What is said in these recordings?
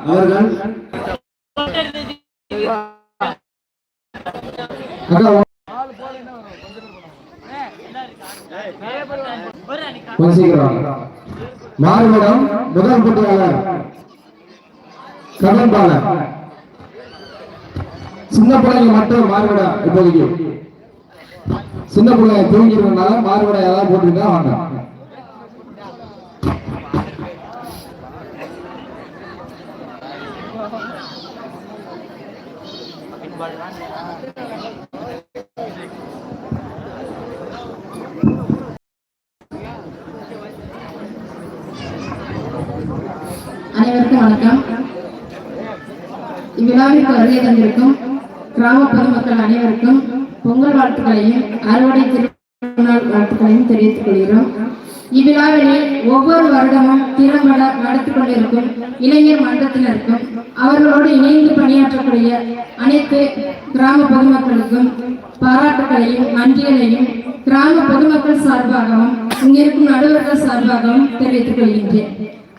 அவர்கள் அக்கா வாங்க. முதல் போட்டியாளர் கடன் சின்ன பிள்ளைங்க மட்டும் மாறுபடம் இப்போதைக்கு. சின்ன பிள்ளைங்க தூங்கிடுறதுனால மாறுபடம் ஏதாவது போட்டுருந்தா வாங்க அனைவருக்கும் வணக்கம். இவ்விழாவிற்கு வருகை தந்திருக்கும் கிராம பொதுமக்கள் அனைவருக்கும் பொங்கல் வாழ்த்துக்களையும் அறுவடை திருநாள் வாழ்த்துக்களையும் தெரிவித்துக் கொள்கிறோம். இவ்விழாவினை ஒவ்வொரு வருடமும் திறம்பட நடத்தி கொண்டிருக்கும் இளைஞர் மன்றத்தினருக்கும் அவர்களோடு இணைந்து பணியாற்றக்கூடிய அனைத்து கிராம பொதுமக்களுக்கும் பாராட்டுகளையும் நன்றிகளையும் கிராம பொதுமக்கள் சார்பாகவும் இங்கிருக்கும் நடுவர்கள் சார்பாகவும் தெரிவித்துக் கொள்கின்றேன்.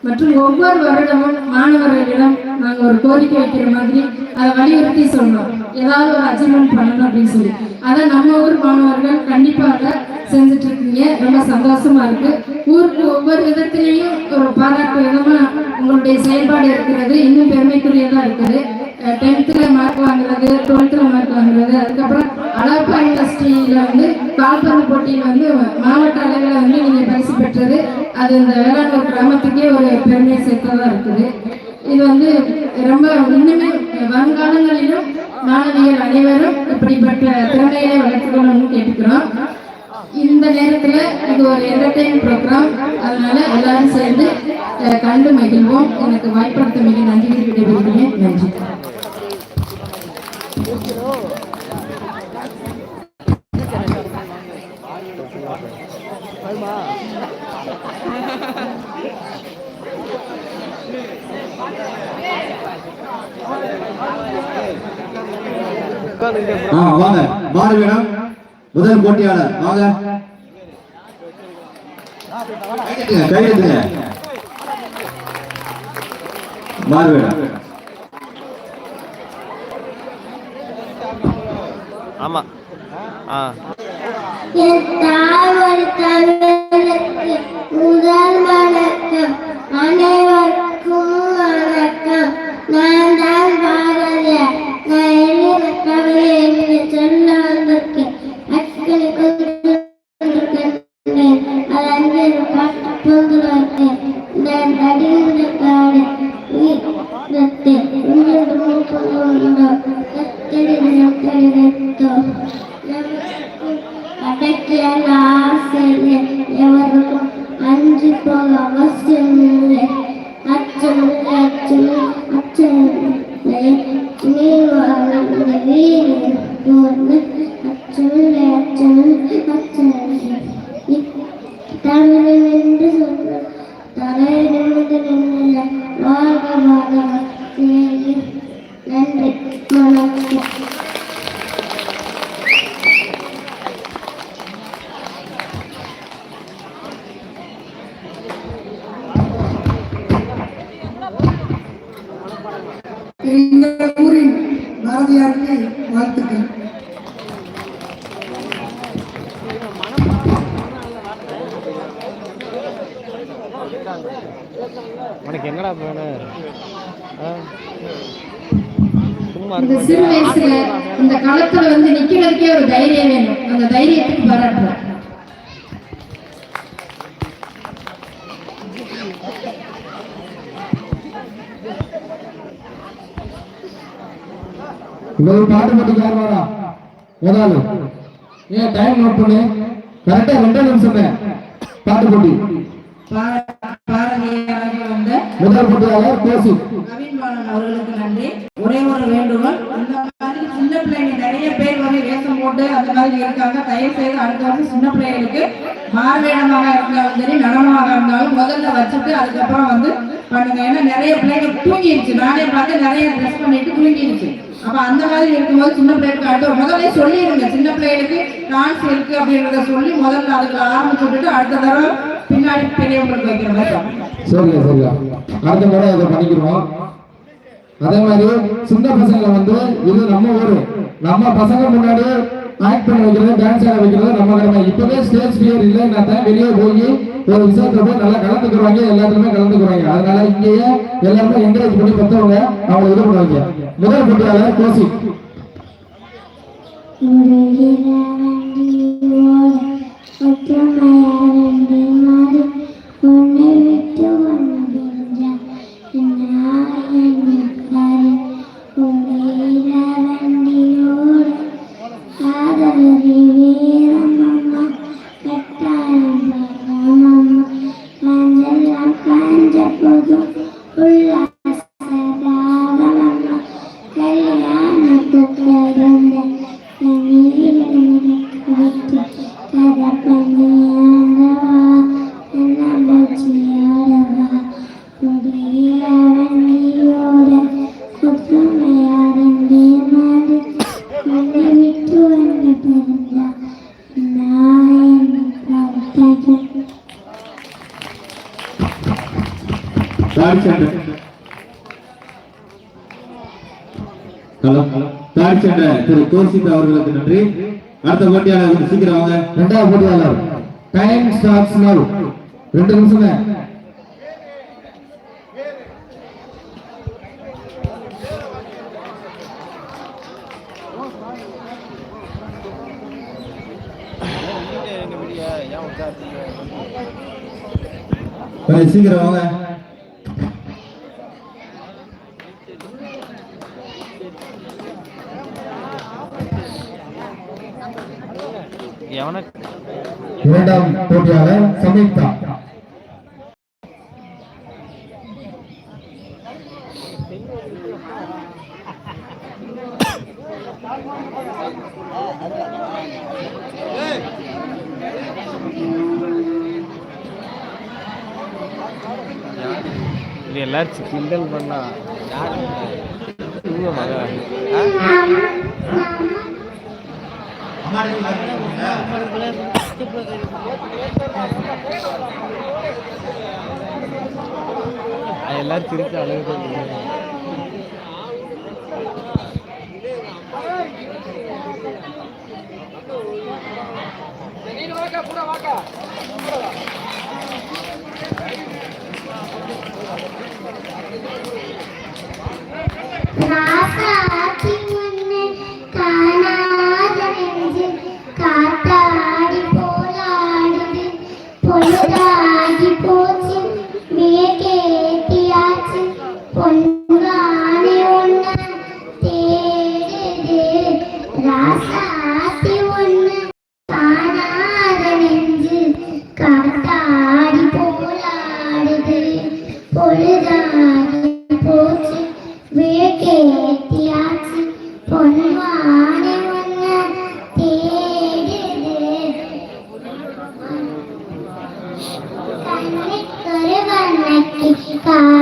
மற்றும் ஒவ்வொரு வருடமும் மாணவர்களிடம் நாங்கள் ஒரு கோரிக்கை வைக்கிற மாதிரி அதை வலியுறுத்தி சொன்னோம். ஏதாவது ஒரு அச்சீவ்மெண்ட் பண்ணணும் அப்படின்னு சொல்லி. அதை நம்ம ஊர் மாணவர்கள் கண்டிப்பாக செஞ்சுட்டு இருக்கீங்க ரொம்ப சந்தோஷமா இருக்கு. ஊருக்கு ஒவ்வொரு விதத்திலையும் ஒரு பாராட்டு விதமா உங்களுடைய செயல்பாடு இருக்கிறது. இன்னும் பெருமைக்குரியதா இருக்குது. டென்த்தில் மார்க் வாங்குறது டுவெல்த்தில் மார்க் வாங்குறது அதுக்கப்புறம் அழகப்பா யூனிவர்சிட்டியில் வந்து கால்பந்து போட்டியில் வந்து மாவட்ட அளவில் வந்து நீங்கள் பரிசு பெற்றது. அது இந்த வேளாண் கிராமத்துக்கே ஒரு பெருமை சேர்த்ததாக இருக்குது. இது வந்து ரொம்ப இன்னுமே வருங்காலங்களிலும் மாணவியர் அனைவரும் இப்படிப்பட்ட திறமையிலே வளர்த்துக்கணும்னு கேட்டுக்கிறோம். இந்த நேரத்துல இது ஒரு என்டர்டைன் ப்ரோக்ராம் அதனால எல்லாரும் சேர்ந்து கண்டு மகிழ்வோம். எனக்கு வாய்ப்படுத்த மிக நன்றி விடைபெறுகிறேன் நன்றி. ஆ வாங்க. மாறுவிடம் முதல் போட்டியாளர். வாங்க. கையெழுத்துங்க. மாறுவிடம் ஆமா. ஆ. முதல் வணக்கம். அனைவருக்கும் வணக்கம். நான் நன்றி உங்களுக்கு பாட்டு போட்டி யார் வாடா. ஏதாவது. ஏன் டைம் நோட் பண்ணு. கரெக்டா ரெண்டே நிமிஷம். பாட்டு போட்டி. வந்த முதல் போட்டியாளர் பேசி. நவீன் பாலன் அவர்களுக்கு நன்றி. ஒரே ஒரு வேண்டுகோள். இந்த மாதிரி சின்ன பிள்ளைங்க நிறைய பேர் வந்து வேஷம் போட்டு அந்த மாதிரி இருக்காங்க. தயவு செய்து அடுத்த வருஷம் சின்ன பிள்ளைகளுக்கு மார்வேடமாக இருந்தாலும் சரி நடனமாக இருந்தாலும் முதல்ல வச்சுட்டு அதுக்கப்புறம் வந்து பண்ணுங்க. ஏன்னா நிறைய பிள்ளைங்க தூங்கிடுச்சு நானே பார்த்து நிறைய ட்ரெஸ் பண்ணிட்டு தூங்கிடுச்சு அப்ப அந்த மாதிரி இருக்கும்போது சின்ன பிள்ளைகளுக்கு அடுத்த முதல்ல சொல்லிடுங்க. சின்ன பிள்ளைகளுக்கு டான்ஸ் இருக்கு அப்படின்றத சொல்லி முதல்ல அதுக்கு ஆரம்பிச்சு விட்டுட்டு அடுத்த தடவை பின்னாடி பெரியவங்களுக்கு வைக்கிற மாதிரி பார்க்கணும். சரியா சரியா. அடுத்த முறை அதை பண்ணிக்கிறோம் அதே மாதிரி சின்ன பசங்களை வந்து இது நம்ம ஊரு. நம்ம பசங்க முன்னாடி ஆக்ட் பண்ண வைக்கிறது டான்ஸ் ஆட வைக்கிறது நம்ம கடமை இப்பவே ஸ்டேஜ் ஃபியர் இல்லைன்னா தான் வெளியே போய் ஒரு விஷயத்துல போய் நல்லா கலந்துக்கிறாங்க எல்லாத்துலயுமே கலந்துக்கிறாங்க அதனால இங்கேயே எல்லாருமே என்கரேஜ் பண்ணி பத்தவங்க அவங்களை இது பண்ணுவாங்க முதல் போட்டியாளர் கோசி. முருகிற வண்டியோட ஒற்றுமையாரண்டி கோசித் அவர்களுக்கு நன்றி. அடுத்த போட்டியாளர் சீக்கிரம் வாங்க. ரெண்டாவது போட்டியாளர் டைம் ஸ்டார்ட்ஸ் நவ் ரெண்டு நிமிஷம் சீக்கிரம் வாங்க. இரண்டாம் போட்டியாளர் சமீக்தா இது எல்லாரும் கிண்டல் பண்ணா. யாரு எல்லாரும் திருப்பி tchau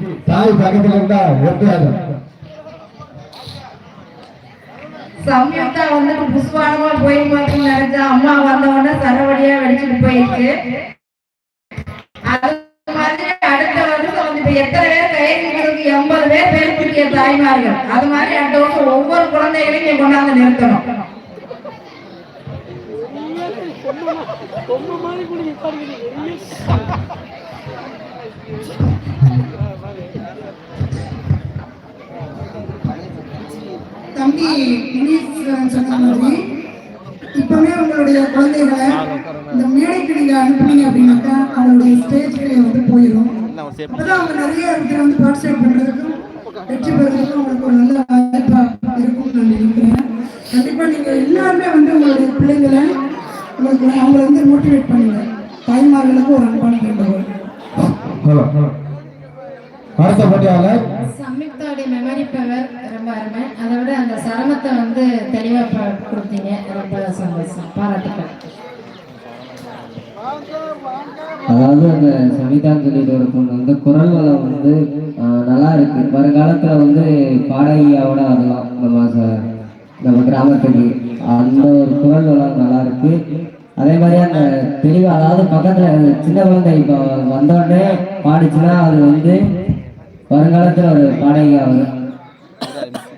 தாய் பக்கத்துல இருந்தா ஒட்டாது. சம்யுக்தா புஷ்பானமா நினைச்சா அம்மா வந்த உடனே சரவடியா வெடிச்சுட்டு போயிருக்கு. அது மாதிரி அடுத்த வருஷம் வந்து இப்ப எத்தனை பேர் கைதிகளுக்கு எண்பது பேர் பேர் பிடிக்கிற தாய்மார்கள். அது மாதிரி அடுத்த வருஷம் ஒவ்வொரு குழந்தைகளையும் கொண்டாந்து நிறுத்தணும். தம்பி முனீஸ்வரன் சொன்ன மாதிரி இப்பவே உங்களுடைய குழந்தைகளை இந்த மேடைக்கு நீங்க அனுப்புனீங்க அப்படின்னாக்கா அவங்களுடைய ஸ்டேஜ்களே வந்து போயிடும் அப்பதான் அவங்க நிறைய இடத்துல வந்து பார்ட்டிசிபேட் பண்றதுக்கும் வெற்றி பெறதுக்கும் அவங்களுக்கு ஒரு நல்ல வாய்ப்பா இருக்கும்னு நான் நினைக்கிறேன். கண்டிப்பா நீங்க எல்லாருமே வந்து உங்களுடைய பிள்ளைங்களை உங்களுக்கு அவங்களை வந்து மோட்டிவேட் பண்ணுங்க. தாய்மார்களுக்கு ஒரு அன்பான வேண்டுகோள். அடுத்த போட்டியாளர் சம்யுக்தாவுடைய மெமரி பவர். ரொம்ப அருமை அதை விட அந்த சிரமத்தை வந்து தெளிவாக கொடுத்தீங்க. ரொம்ப சந்தோஷம். பாராட்டுக்கள். அதாவது அந்த சமிதான்னு சொல்லிட்டு ஒரு பொண்ணு வந்து குரல் வளம் வந்து நல்லா இருக்கு. வருங்காலத்துல வந்து பாடகியாவோட வரலாம் நம்ம நம்ம கிராமத்துக்கு அந்த ஒரு குரல் வளம் நல்லா இருக்கு. அதே மாதிரி அந்த தெளிவு அதாவது பக்கத்துல சின்ன குழந்தை இப்போ வந்தோடனே பாடிச்சுன்னா அது வந்து வருங்காலத்துல ஒரு பாடகியாக வரும்.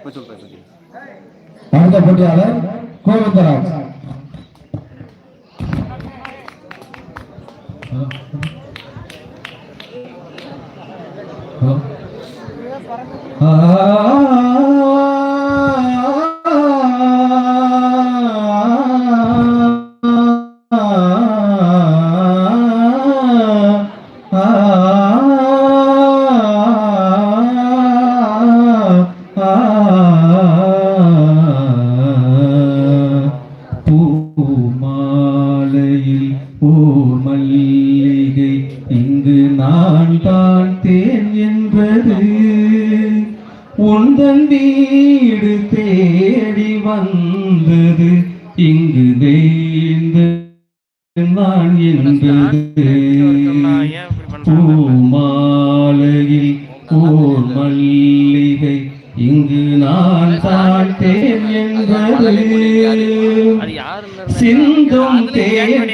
அடுத்த போட்டியாளர் கோவிந்தராஜ் ஹலோ வந்தது இங்கு தேய்ந்த நான் என்பது. பூமாலையில் ஓர் மல்லிகை இங்கு நான் தான் தேன் என்பது. சிந்தும் தேன்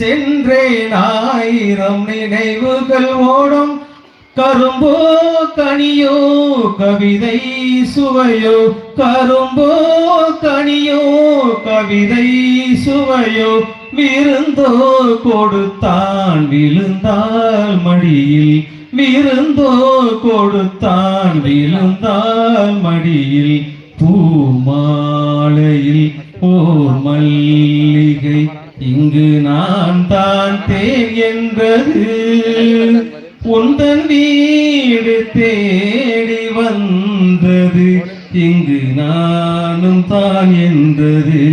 சென்றேன் ஆயிரம் நினைவுகள் ஓடும். கரும்போ கனியோ கவிதை சுவையோ. கரும்போ கனியோ கவிதை சுவையோ. விருந்தோ கொடுத்தான் விழுந்தால் மடியில். விருந்தோ கொடுத்தான் விழுந்தால் மடியில். பூமாலையில் ஓ மல்லிகை இங்கு நான் தான் தேன் என்பது. உந்தன் வீடு தேடி வந்தது. இங்கு நானும் தான் என்றது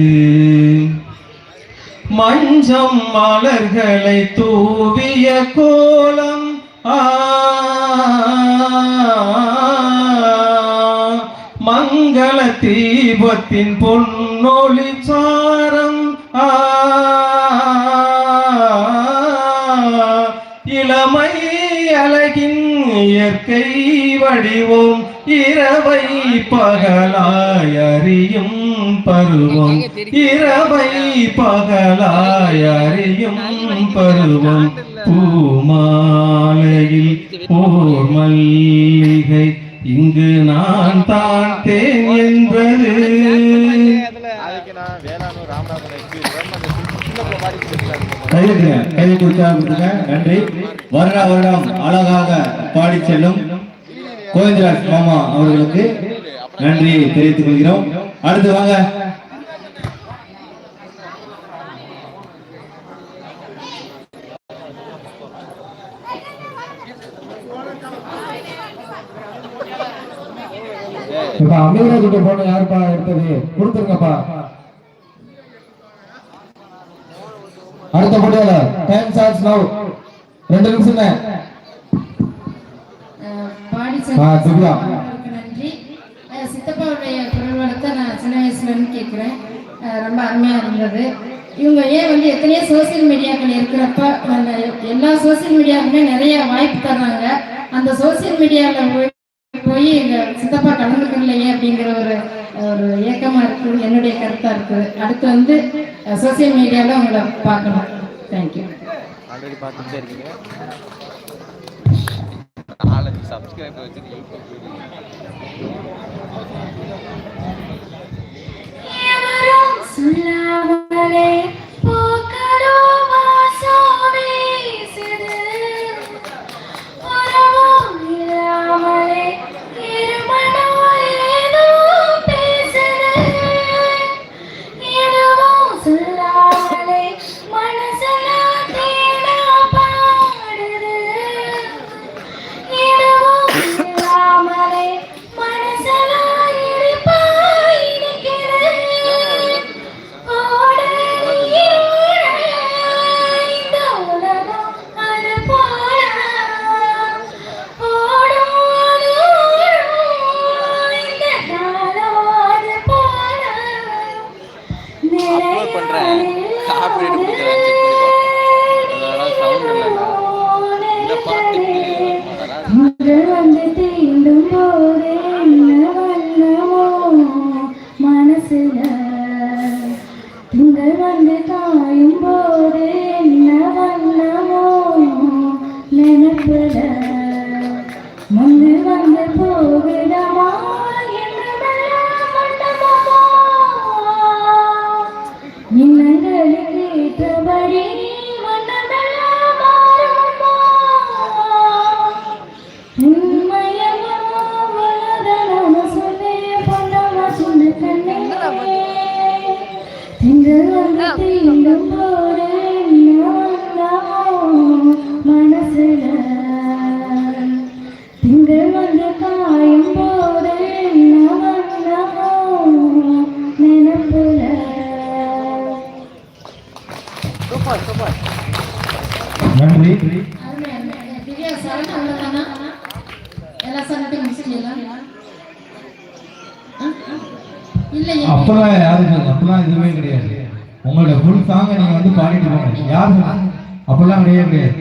மஞ்சம் மலர்களை தூவிய கோலம் மங்கள தீபத்தின் பொன்னொழி சாரம் ஆ இயற்கை வடிவம் இரவை பகலாய் அறியும் பருவம் இரவை பகலாய் அறியும் பருவம். பூமாலையில் ஓர் மல்லிகை இங்கு நான் தான் தேன் என்பது. கைதுங்க உற்சாகப்படுத்துங்க நன்றி. வருட வருடம் அழகாக பாடி செல்லும் கோவிந்தராஜ் மாமா அவர்களுக்கு நன்றி தெரிவித்துக் கொள்கிறோம். அடுத்து வாங்க. இப்ப அமீரா கிட்ட போன யாருப்பா எடுத்தது? கொடுத்துருங்கப்பா. அடுத்த போட்டியாளர் டைம் சார்ஜ் நவ் ரெண்டு நிமிஷம் தான் திவ்யா. நன்றி. சித்தப்பாவுடைய குரல் வளத்தை நான் சின்ன வயசுல இருந்து கேட்குறேன் ரொம்ப அருமையா இருந்தது. இவங்க ஏன் வந்து எத்தனையோ சோசியல் மீடியாக்கள் இருக்கிறப்ப அந்த எல்லா சோசியல் மீடியாவுக்குமே நிறைய வாய்ப்பு தர்றாங்க. அந்த சோசியல் மீடியாவில் போய் போய் எங்க சித்தப்பா கலந்துக்கலையே அப்படிங்கிற ஒரு ஒரு ஏக்கமா இருக்குது என்னுடைய கருத்தா இருக்குது. அடுத்து வந்து சோசியல் மீடியாவில் உங்களை பார்க்கணும். தேங்க்யூ ஆல்ரெடி பார்த்துட்டே இருக்கீங்க. நாலஞ்சு சப்ஸ்கிரைபர் வச்சுட்டு யூடியூப் எவரும் சொல்லாமலே பூக்களோ இல்லையே. அப்பெல்லாம் யாரும் சொல்ல அப்பெல்லாம் எதுவுமே கிடையாது உங்களோட ஃபுல் சாங்கை நீங்க வந்து பாடிட்டு போங்க. யார் கிடையவே கிடையாது.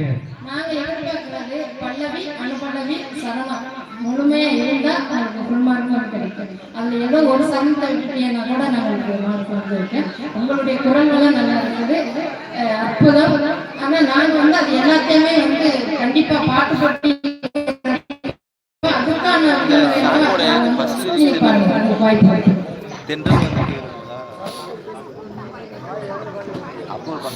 முழுமையா இருந்தா நமக்கு கிடைக்கும். அதுல ஏதோ ஒரு கூட நான் உங்களுக்கு. உங்களுடைய நல்லா இருக்குது. அற்புதம். ஆனா நாங்க வந்து அது எல்லாத்தையுமே வந்து கண்டிப்பா பாட்டு போட்டி அதுக்கான சாங்கோட வேணுமா? இந்த first நீங்க பாருங்க உங்களுக்கு வாய்ப்பு இருக்கு. தென்றல் வந்து அப்லோட் பண்ணுறோம் பற்றி எவ்வளோ சீக்கிரம் போது என்ன வண்ணமோ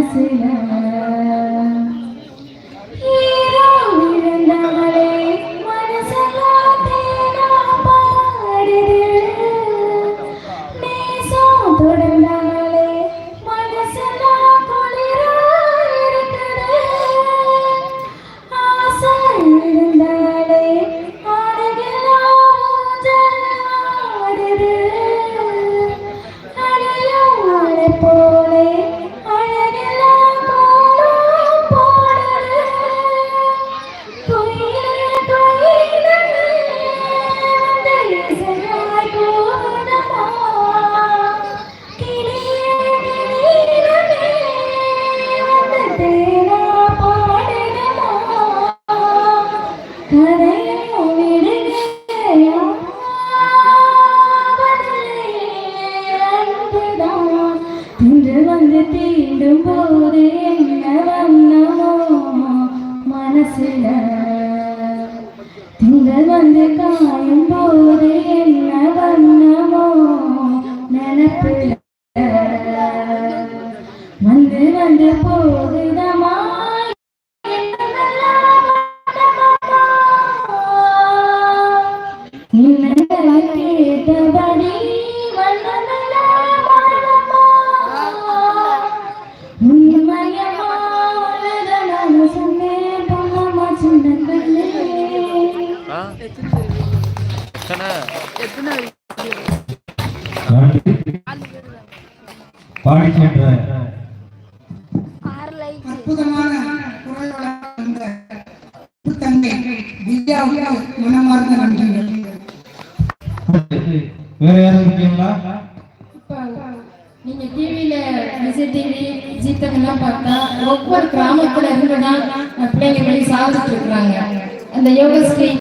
மனசுல